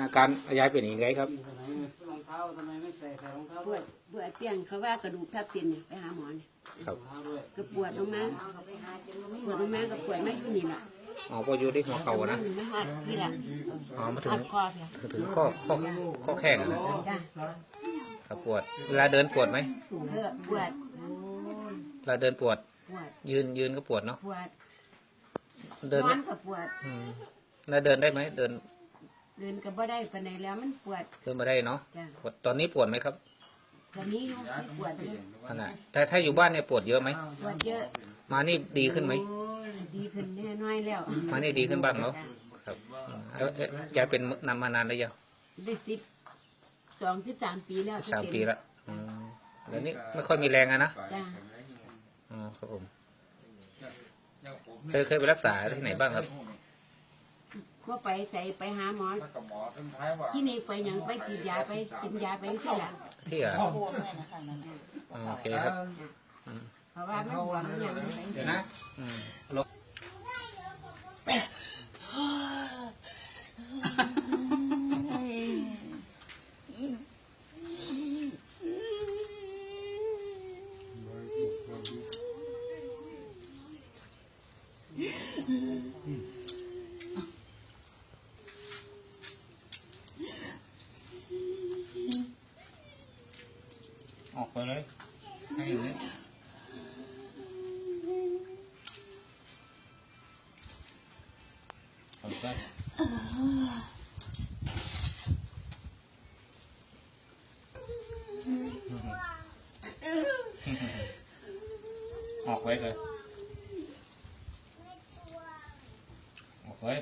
อาการยายเป็นยังไงครับรองเท้าทำไมไม่ใส่ใส่รองเท้าปด้ววยดปวดเตียงเขาว่ากระดูกทับเส้นเนี่ยไปหาหมอเนี่ยครับรองเท้าด้วยก็ปวดลงมาปวดลงมาก็ปวดไม่อยู่นี่แหละอ๋อพออยู่ที่หัวเข่านะไม่ฮอดนี่แหละอ๋อมาถึงฮอดคอเนี่ยถึงข้อข้อข้อแข้งอะนะจ้ะครับปวด เวลาเดินปวดไหมเออปวดเวลาเดินปวด ปวดยืนยืนก็ปวดเนาะปวดเดินนไหมอนก็ปวดอืมแล้วเดินได้ไหมเดิน เดินก็บ่ได้ปานใดแล้วมันปวดเดินมาได้เนาะจ้ะปวดตอนนี้ปวดไหมครับตอนนี้อยู่ที่ปวดอยู่ขนาดแต่ถ้าอยู่บ้านเนี่ยปวดเยอะไหมปวดเยอะมานี่ดีขึ้นไหม โอ้ยดีขึ้นแน่น้อยแล้วมานี่ดีขึ้นบ้างเนาะครับแล้วเอ๊ะยายเป็นนำมานานได้ยังได้สิบสองสิบสามปีแล้วสิบสามปีละอืมแล้วนี่ไม่ค่อยมีแรงอะนะจ้ะ อ๋อครับผมเคยเคยไปรักษาที่ไหนบ้างครับ ก็ไปใส่ไปหาหมอที่นี่ไปหยังไปฉีดยาไปกินยาไปใช่ละที่อะอ๋อโอเคครับ เพราะว่ามันบวมมันหยังเดี๋ยวนะ อืมลบ ออกไปเลยให้อยู่นี่ออกไปออกไว้เลยออกไว้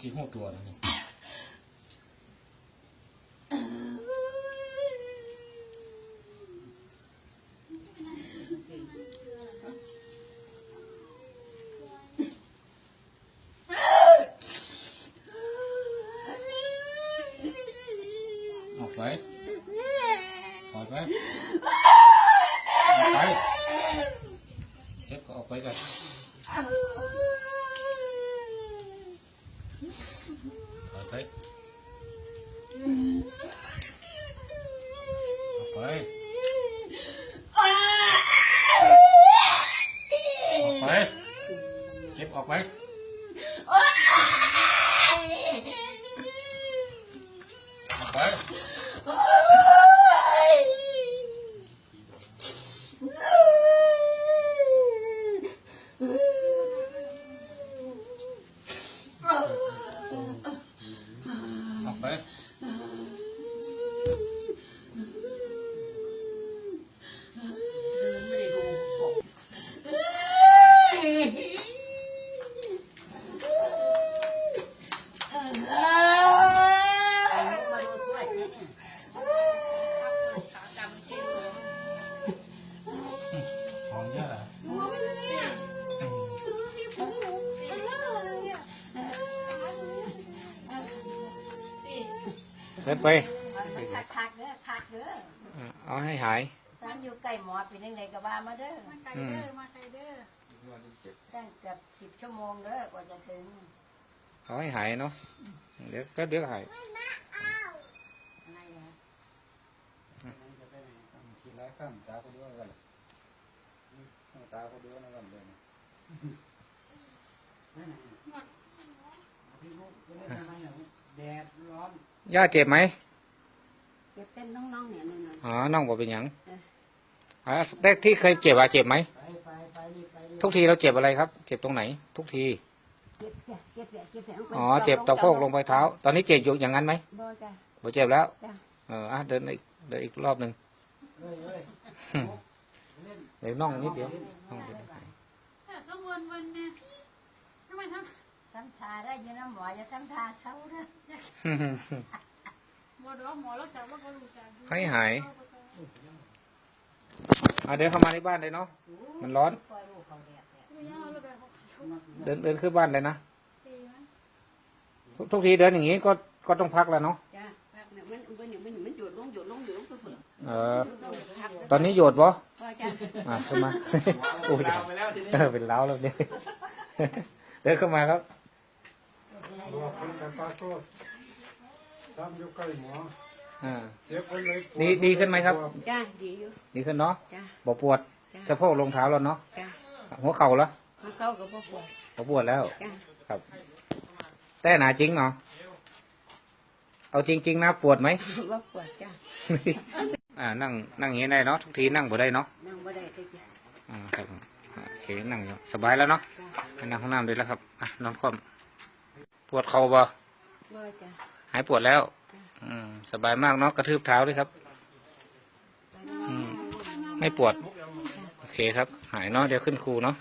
ที่หัวตัวนะนี่ออกไปออกไปออกไปเจ็บก็ออกไปกันออกไปออก ไปออกไปเจ็บออกไปออกไป ดินไปคักคักๆเด้อคักเด้ออ่าเอาให้หายร้านอยู่ใกล้หมอเป็นยังไงก็ว่ามาเด้อมาไกลเด้อมาไกลเด้อตั้งเกือบสิบชั่วโมงเด้อกว่าจะถึงเอาให้หายเนาะเดี๋ยวก็เดี๋ยวหายอะไรนะทีละข้ามตาเขาด้วยกันตาเขาด้วยนะกันเลยแดดร้อน ย่าเจ็บไหมเก็บเป็นน้องๆเนี่ยหน่อยอ๋อน้องบอกเป็นหยังอ๋อแรกที่เคยเจ็บอะเจ็บไหม ไปไปไปรีบไปรีบทุกทีเราเจ็บอะไรครับ เจ็บตรงไหน ทุกทีๆเก็บจ้ะเก็บแหละเก็บแหละอ๋อ เจ็บตะโพกลงไปเท้า ตอนนี้เจ็บอยู่อย่างนั้นไหมบ่จ้ะ บ่เจ็บแล้ว จ้ะ เอออะเดินอีกเดินอีกรอบหนึ่งเฮ้ยเฮ้ยเดี๋ยวน่องนิดเดียวน่องนิดเดียว ถ้าสมวนวันเนี่ยทำไมทำ ทาได้ยินน้ำหมออย่าทำทาเศร้านะหมอดอกหมอแล้วแต่ว่าก็รู้จักให้หายอะเดินเข้ามาในบ้านเลยเนาะ มันร้อนปล่อยลูกเขาแดดแดดไม่ยากแล้วแบบเขาเดินเดินขึ้นบ้านเลยนะตีมันทุกทุกทีเดินอย่างงี้ก็ก็ต้องพักแล้วเนาะจ้าพักเนี่ยมันมันมันมันหยุดลงหยุดลงหยุดลงตัวผลเออต้องพักตอนนี้โยดบ่พอจ้าอะขึ้นมาโอ้ยเออเป็นเล้าแล้วเนี่ย เดินเข้ามาครับ บอกคนแต่ปลาโตทำอยู่ใกล้หมออ่าเจ็บไปเลยดีดีขึ้นไหมครับ จ้าดีอยู่ ดีขึ้นเนาะจ้า บ่ปวดจ้า สะโพกลงเท้าแล้วเนาะจ้าหัวเข่าแล้วเขาเข้ากับพ่อปวดบ่ปวดแล้ว จ้า ครับ แต่หนาจริงเนาะเอาจริง ๆ นะปวดไหมว่าปวดจ้า อ่านั่งนั่งอย่างนี้ได้เนาะทุกทีนั่งบ่ได้เนาะนั่งบ่ได้แต่จ้า อ่าครับผมอ่าโอเคนั่งอยู่สบายแล้วเนาะจ้า ไปนั่งห้องน้ำเลยแล้วครับอะนอนคว่ำ ปวดเข่าบ่บ่จ้าหายปวดแล้ว อืม สบายมากเนาะกระทืบเท้าด้วยครับ อืม ไม่ปวด โอเคครับ หายเนาะเดี๋ยวขึ้นครูเนาะ